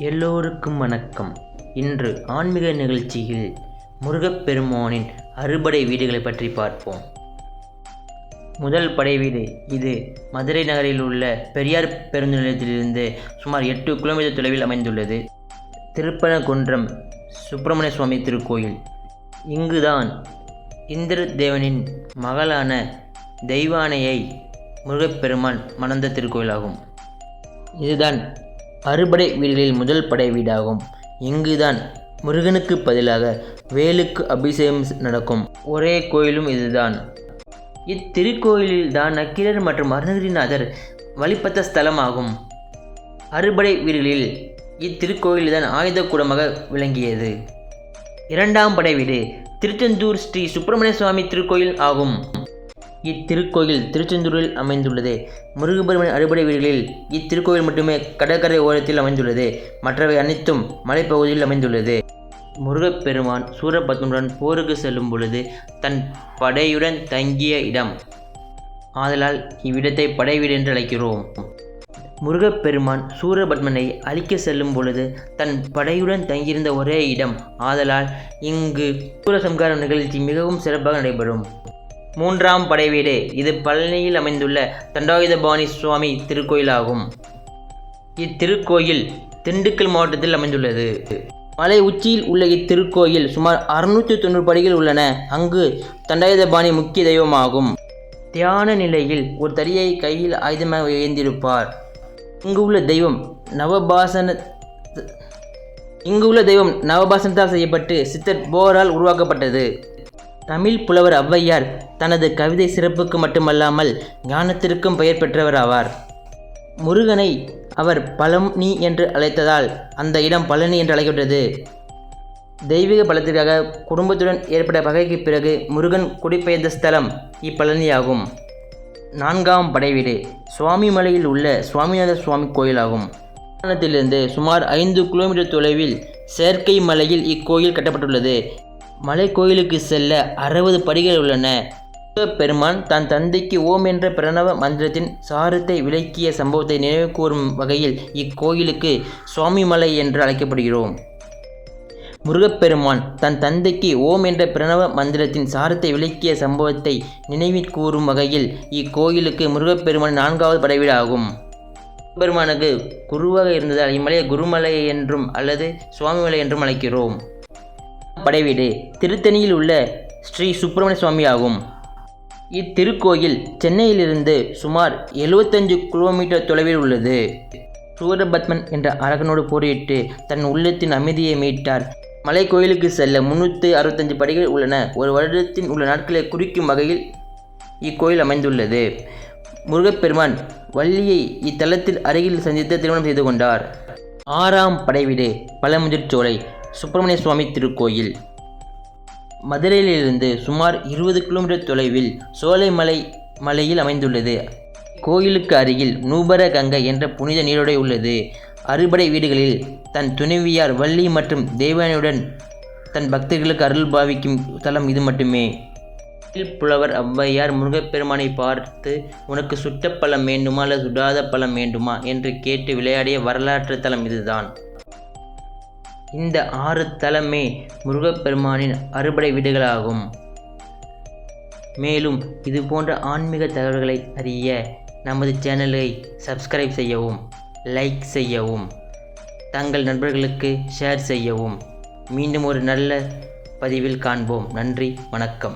எல்லோருக்கும் வணக்கம். இன்று ஆன்மீக நிகழ்ச்சியில் முருகப்பெருமானின் அறுபடை வீடுகளை பற்றி பார்ப்போம். முதல் படை வீடு இது மதுரை நகரில் உள்ள பெரியார் பேருந்து நிலையத்திலிருந்து சுமார் எட்டு கிலோமீட்டர் தொலைவில் அமைந்துள்ளது. திருப்பனகுன்றம் சுப்பிரமணிய சுவாமி திருக்கோயில். இங்குதான் இந்திர தேவனின் மகளான தெய்வானையை முருகப்பெருமான் மணந்த திருக்கோயிலாகும். இதுதான் அறுபடை வீடுகளில் முதல் படை வீடாகும். இங்குதான் முருகனுக்கு பதிலாக வேலுக்கு அபிஷேகம் நடக்கும். ஒரே கோயிலும் இதுதான். இத்திருக்கோயிலில் தான் நக்கீரர் மற்றும் அருணகிரிநாதர் வழிபட்ட ஸ்தலமாகும். அறுபடை வீடுகளில் இத்திருக்கோயில்தான் ஆயுத கூடமாக விளங்கியது. இரண்டாம் படை வீடு திருச்செந்தூர் ஸ்ரீ சுப்பிரமணிய சுவாமி திருக்கோயில் ஆகும். இத்திருக்கோயில் திருச்செந்தூரில் அமைந்துள்ளது. முருகப்பெருமான் அறுபடை வீடுகளில் இத்திருக்கோயில் மட்டுமே கடற்கரை ஓரத்தில் அமைந்துள்ளது. மற்றவை அனைத்தும் மலைப்பகுதியில் அமைந்துள்ளது. முருகப்பெருமான் சூரபத்மனுடன் போருக்கு செல்லும் பொழுது தன் படையுடன் தங்கிய இடம். ஆதலால் இவ்விடத்தை படை வீடு என்று அழைக்கிறோம். முருகப்பெருமான் சூரபத்மனை அழிக்க செல்லும் பொழுது தன் படையுடன் தங்கியிருந்த ஒரே இடம். ஆதலால் இங்கு சூரசம்காரம் நிகழ்ச்சி மிகவும் சிறப்பாக நடைபெறும். மூன்றாம் படைவீடு. இது பழனியில் அமைந்துள்ள தண்டாயுதபாணி சுவாமி திருக்கோயிலாகும். இத்திருக்கோயில் திண்டுக்கல் மாவட்டத்தில் அமைந்துள்ளது. மலை உச்சியில் உள்ள இத்திருக்கோயில் சுமார் அறுநூற்றி தொண்ணூறு படிகள் உள்ளன. அங்கு தண்டாயுதபாணி முக்கிய தெய்வமாகும். தியான நிலையில் ஒரு தடியை கையில் ஆயுதமாக ஏந்திருப்பார். இங்கு உள்ள தெய்வம் நவபாசன இங்கு உள்ள தெய்வம் நவபாசனத்தால் செய்யப்பட்டு சித்தர் போரால் உருவாக்கப்பட்டது. தமிழ் புலவர் ஔவையார் தனது கவிதை சிறப்புக்கு மட்டுமல்லாமல் ஞானத்திற்கும் பெயர் பெற்றவர் ஆவார். முருகனை அவர் பழனி என்று அழைத்ததால் அந்த இடம் பழனி என்று அழைக்கப்பட்டது. தெய்வீக பலத்திற்காக குடும்பத்துடன் ஏற்பட்ட பகைக்கு பிறகு முருகன் குடிபெயர்ந்த ஸ்தலம் இப்பழனியாகும். நான்காம் படைவீடு சுவாமிமலையில் உள்ள சுவாமிநாத சுவாமி கோயிலாகும். மாநிலத்திலிருந்து சுமார் ஐந்து கிலோமீட்டர் தொலைவில் செயற்கை மலையில் இக்கோயில் கட்டப்பட்டுள்ளது. மலை கோயிலுக்கு செல்ல அறுபது படிகள் உள்ளன. பெருமான் தன் தந்தைக்கு ஓம் என்ற பிரணவ மந்திரத்தின் சாரத்தை விளக்கிய சம்பவத்தை நினைவு கூறும் வகையில் இக்கோயிலுக்கு சுவாமிமலை என்று அழைக்கப்படுகிறோம். முருகப்பெருமான் தன் தந்தைக்கு ஓம் என்ற பிரணவ மந்திரத்தின் சாரத்தை விளக்கிய சம்பவத்தை நினைவு கூறும் வகையில் இக்கோயிலுக்கு முருகப்பெருமான் நான்காவது படைவீடு ஆகும் பெருமானுக்கு குருவாக இருந்ததால் இம்மலையை குருமலை என்றும் அல்லது சுவாமிமலை என்றும் அழைக்கிறோம். படைவீடு. திருத்தணியில் உள்ள ஸ்ரீ சுப்பிரமணிய சுவாமி ஆகும். இத்திருக்கோயில் சென்னையிலிருந்து சுமார் எழுபத்தஞ்சு கிலோமீட்டர் தொலைவில் உள்ளது. சூரபத்மன் என்ற அரகனோடு போரிட்டு தன் உள்ளத்தின் அமைதியை மீட்டார். மலை கோயிலுக்கு செல்ல முன்னூற்றி அறுபத்தஞ்சு படிகள் உள்ளன. ஒரு வருடத்தின் உள்ள நாட்களை குறிக்கும் வகையில் இக்கோயில் அமைந்துள்ளது. முருகப்பெருமான் வள்ளியை இத்தலத்தில் அருகில் சந்தித்து திருமணம் செய்து கொண்டார். ஆறாம் படைவீடு பழமுதிர்ச்சோலை சுப்பிரமணிய சுவாமி திருக்கோயில். மதுரையிலிருந்து சுமார் இருபது கிலோமீட்டர் தொலைவில் சோலைமலை மலையில் அமைந்துள்ளது. கோயிலுக்கு அருகில் நூபர கங்கை என்ற புனித நீரோடை உள்ளது. அறுபடை வீடுகளில் தன் துணைவியார் வள்ளி மற்றும் தேவானையுடன் தன் பக்தர்களுக்கு அருள் பாவிக்கும் தலம் இது மட்டுமே. புலவர் ஔவையார் முருகப்பெருமானை பார்த்து உனக்கு சுட்ட பழம் வேண்டுமா அல்லது சுடாத பழம் வேண்டுமா? என்று கேட்டு விளையாடிய வரலாற்று தலம் இதுதான். இந்த ஆறு தலமே முருகப்பெருமானின் அறுபடை வீடுகளாகும். மேலும் இது போன்ற ஆன்மீக தகவல்களை அறிய நமது சேனலை சப்ஸ்கிரைப் செய்யவும் லைக் செய்யவும் தங்கள் நண்பர்களுக்கு ஷேர் செய்யவும். மீண்டும் ஒரு நல்ல பதிவில் காண்போம். நன்றி வணக்கம்.